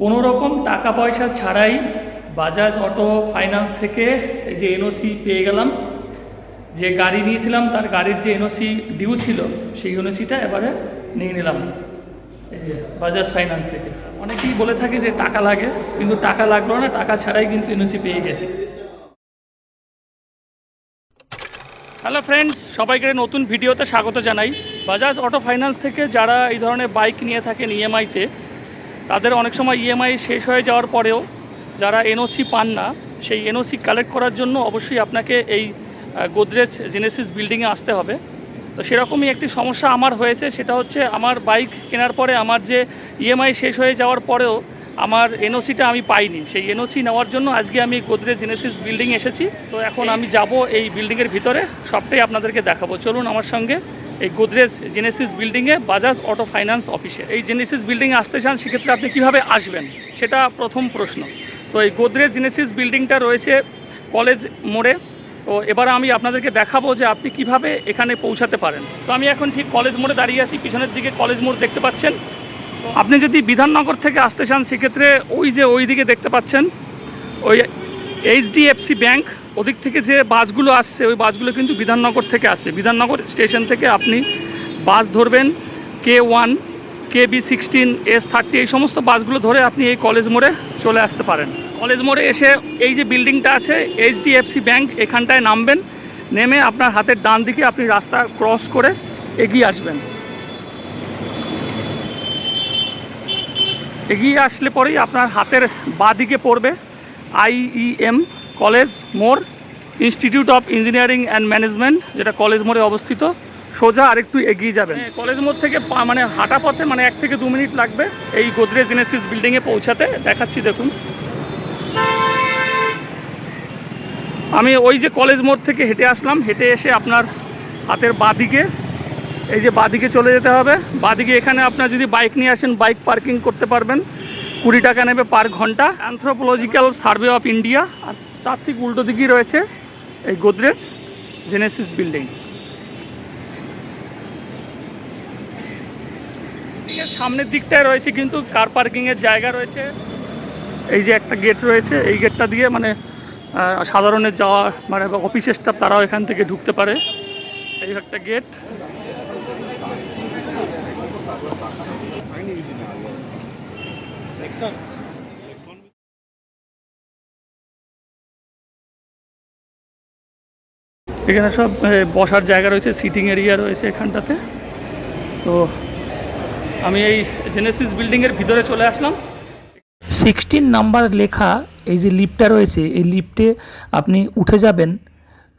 কোনো রকম টাকা পয়সা ছাড়াই বাজাজ অটো ফাইন্যান্স থেকে এই যে এনওসি পেয়ে গেলাম। যে গাড়ি নিয়েছিলাম, তার গাড়ির যে এনওসি ডিউ ছিল, সেই এনওসিটা এবারে নিয়ে নিলাম। বাজাজ ফাইন্যান্স থেকে। অনেকেই বলে থাকে যে টাকা লাগে, কিন্তু টাকা লাগল না, টাকা ছাড়াই কিন্তু এনওসি পেয়ে গেছি। হ্যালো ফ্রেন্ডস সবাইকে নতুন ভিডিওতে স্বাগত জানাই। বাজাজ অটো ফাইন্যান্স থেকে যারা এই ধরনের বাইক নিয়ে থাকেন ইএমআইতে তাদের অনেক সময় ইএমআই শেষ হয়ে যাওয়ার পরেও যারা এনওসি পান না, সেই এনওসি কালেক্ট করার জন্য অবশ্যই আপনাকে এই গোদরেজ জেনেসিস বিল্ডিংয়ে আসতে হবে। তো সেরকমই একটি সমস্যা আমার হয়েছে, সেটা হচ্ছে আমার বাইক কেনার পরে আমার যে ইএমআই শেষ হয়ে যাওয়ার পরেও আমার এনওসিটা আমি পাইনি। সেই এনওসি নেওয়ার জন্য আজকে আমি গোদরেজ জেনেসিস বিল্ডিং এসেছি। তো এখন আমি যাব এই বিল্ডিংয়ের ভিতরে, সবটাই আপনাদেরকে দেখাবো। চলুন আমার সঙ্গে এই গোদরেজ জেনেসিস বিল্ডিংয়ে বাজাজ অটো ফাইন্যান্স অফিসে এই জেনেসিস বিল্ডিংয়ে আসতে চান, সেক্ষেত্রে আপনি কীভাবে আসবেন? সেটা প্রথম প্রশ্ন। তো এই গোদরেজ জেনেসিস বিল্ডিংটা রয়েছে কলেজ মোড়ে। তো এবার আমি আপনাদেরকে দেখাবো যে আপনি কীভাবে এখানে পৌঁছাতে পারেন। তো আমি এখন ঠিক কলেজ মোড়ে দাঁড়িয়ে আছি, পিছনের দিকে কলেজ মোড় দেখতে পাচ্ছেন। আপনি যদি বিধাননগর থেকে আসতে চান, সেক্ষেত্রে ওই যে ওই দিকে দেখতে পাচ্ছেন, ওই এইচডিএফসি ব্যাংক ওদিক থেকে যে বাসগুলো আসছে, ওই বাসগুলো কিন্তু বিধাননগর থেকে আসছে। বিধাননগর স্টেশন থেকে আপনি বাস ধরবেন K one K B sixteen S thirty এই সমস্ত বাসগুলো ধরে আপনি এই কলেজ মোড়ে চলে আসতে পারেন। কলেজ মোড়ে এসে এই যে বিল্ডিংটা আছে এইচডিএফসি ব্যাংক এখানটায় নামবেন, নেমে আপনার হাতের ডান দিকে আপনি রাস্তা ক্রস করে এগিয়ে আসবেন। এগিয়ে আসলে পরেই আপনার হাতের বাঁ দিকে পড়বে আইইএম কলেজ মোড় institute of engineering and management যেটা কলেজ মোড়ে অবস্থিত। সোজা আরেকটু এগিয়ে যাবেন। কলেজ মোড় থেকে মানে হাঁটা পথে মানে এক থেকে দু মিনিট লাগবে এই গোদরেজ জেনেসিস বিল্ডিংয়ে পৌঁছাতে। দেখাচ্ছি দেখুন। আমি ওই যে কলেজ মোড় থেকে হেঁটে আসলাম। হেঁটে এসে আপনার হাতের বাঁদিকে, এই যে বাঁদিকে চলে যেতে হবে। বাঁদিকে এখানে আপনার যদি বাইক নিয়ে আসেন, বাইক পার্কিং করতে পারবেন। কুড়ি টাকা নেবে পার ঘণ্টা। অ্যানথ্রোপোলজিক্যাল সার্ভে অফ ইন্ডিয়া আর তার ঠিক উল্টো দিকেই রয়েছে এই গোদরেজ জেনেসিস বিল্ডিং সামনের দিকটায় রয়েছে কিন্তু কার পার্কিংয়ের জায়গা রয়েছে। এই যে একটা গেট রয়েছে, এই গেটটা দিয়ে মানে সাধারণের যাওয়া মানে অফিস স্টাফ তারাও এখান থেকে ঢুকতে পারে। এই একটা গেট এখানে সব বসার জায়গা রয়েছে সিটিং এরিয়া রয়েছে এখানটাতে। তো আমি এই জেনেসিস বিল্ডিংয়ের ভিতরে চলে আসলাম। সিক্সটিন নাম্বার লেখা এই যে লিফটটা রয়েছে এই লিফটে আপনি উঠে যাবেন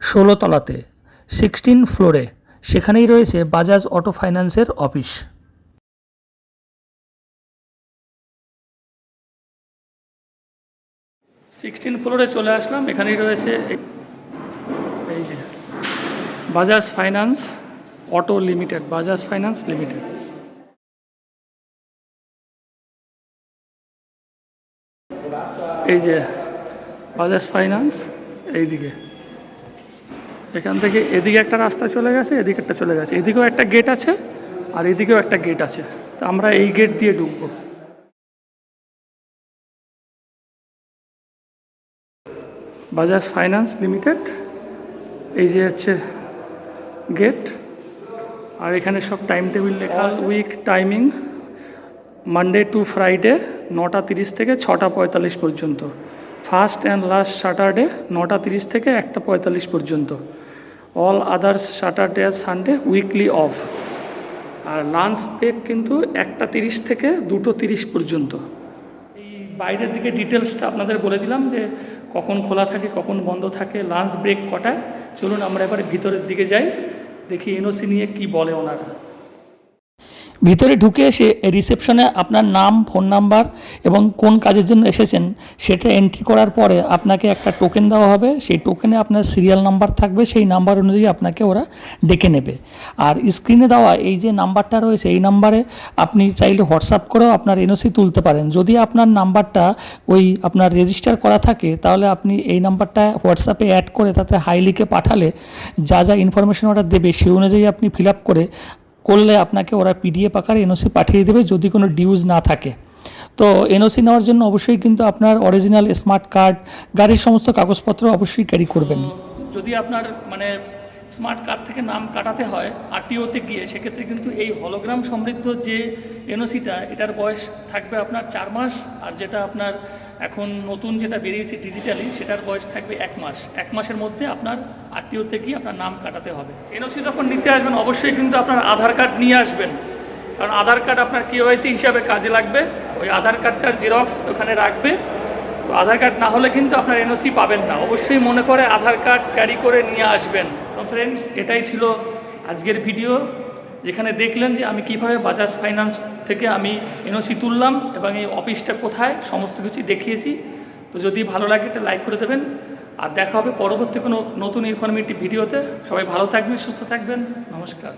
ষোলো তলাতে সিক্সটিন ফ্লোরে সেখানেই রয়েছে বাজাজ অটো ফাইন্যান্সের অফিস সিক্সটিন ফ্লোরে চলে আসলাম এখানেই রয়েছে এই- এই যে Bajaj finance auto limited, Bajaj finance limited. এই যে বাজাজ ফাইন্যান্স, এইদিকে। এখান থেকে এদিকে একটা রাস্তা চলে গেছে, এদিকে একটা চলে গেছে। এদিকেও একটা গেট আছে, আর এদিকেও একটা গেট আছে। তো আমরা এই গেট দিয়ে ঢুকবো। বাজাজ ফাইন্যান্স লিমিটেড, এই যে হচ্ছে গেট আর এখানে সব টাইম টেবিল লেখা week timing Monday to Friday নটা তিরিশ থেকে ছটা পঁয়তাল্লিশ পর্যন্ত। ফার্স্ট অ্যান্ড লাস্ট স্যাটারডে নটা তিরিশ থেকে একটা পঁয়তাল্লিশ পর্যন্ত। অল আদার্স স্যাটারডে আর সানডে উইকলি অফ আর লাঞ্চ ব্রেক কিন্তু একটা তিরিশ থেকে দুটো তিরিশ পর্যন্ত। এই বাইরের দিকে ডিটেলসটা আপনাদের বলে দিলাম যে কখন খোলা থাকে, কখন বন্ধ থাকে লাঞ্চ ব্রেক কটায়। চলুন আমরা এবারে ভিতরের দিকে যাই। দেখি এনওসি নিয়ে কি বলে ওনারা। ভিতরে ঢুকে এসে রিসেপশনে আপনার নাম ফোন নাম্বার এবং কোন কাজের জন্য এসেছেন সেটা এন্ট্রি করার পরে আপনাকে একটা টোকেন দেওয়া হবে। সেই টোকেনে আপনার সিরিয়াল নাম্বার থাকবে। সেই নাম্বার অনুযায়ী আপনাকে ওরা ডেকে নেবে। আর স্ক্রিনে দেওয়া এই যে নাম্বারটা রয়েছে, এই নাম্বারে আপনি চাইলে হোয়াটসঅ্যাপ করেও আপনার এনওসি তুলতে পারেন। যদি আপনার নাম্বারটা ওই আপনার রেজিস্টার করা থাকে, তাহলে আপনি এই নাম্বারটা হোয়াটসঅ্যাপে অ্যাড করে তাতে হাই লিখে পাঠালে যা যা ইনফরমেশন ওরা দেবে, সেই অনুযায়ী আপনি ফিল আপ করে করলে আপনাকে ওরা পিডিএফ আকারে এনওসি পাঠিয়ে দেবে যদি কোনো ডিউজ না থাকে। তো এনওসি নেওয়ার জন্য অবশ্যই কিন্তু আপনার অরিজিনাল স্মার্ট কার্ড গাড়ির সমস্ত কাগজপত্র অবশ্যই ক্যারি করবেন। যদি আপনার মানে স্মার্ট কার্ড থেকে নাম কাটাতে হয় আরটিওতে গিয়ে, সেক্ষেত্রে কিন্তু এই হলোগ্রাম সমৃদ্ধ যে এনওসিটা এটার বয়স থাকবে আপনার চার মাস আর যেটা আপনার এখন নতুন যেটা বেরিয়েছে ডিজিটালি সেটার বয়স থাকবে এক মাস। এক মাসের মধ্যে আপনার আরটিওতে গিয়ে আপনার নাম কাটাতে হবে। এনওসি যখন নিতে আসবেন, অবশ্যই কিন্তু আপনার আধার কার্ড নিয়ে আসবেন। কারণ আধার কার্ড আপনার কেওয়াইসি হিসাবে কাজে লাগবে। ওই আধার কার্ডটার জেরক্স ওখানে রাখবে। তো আধার কার্ড না হলে কিন্তু আপনার এনওসি পাবেন না। অবশ্যই মনে করে আধার কার্ড ক্যারি করে নিয়ে আসবেন। তো ফ্রেন্ডস এটাই ছিল আজকের ভিডিও, যেখানে দেখলেন যে আমি কীভাবে বাজাজ ফাইন্যান্স থেকে আমি এনওসি তুললাম এবং এই অফিসটা কোথায়, সমস্ত কিছু দেখিয়েছি। তো যদি ভালো লাগে, একটা লাইক করে দেবেন। আর দেখা হবে পরবর্তী কোনো নতুন ইনফরমেটিভ ভিডিওতে। সবাই ভালো থাকবেন সুস্থ থাকবেন। নমস্কার।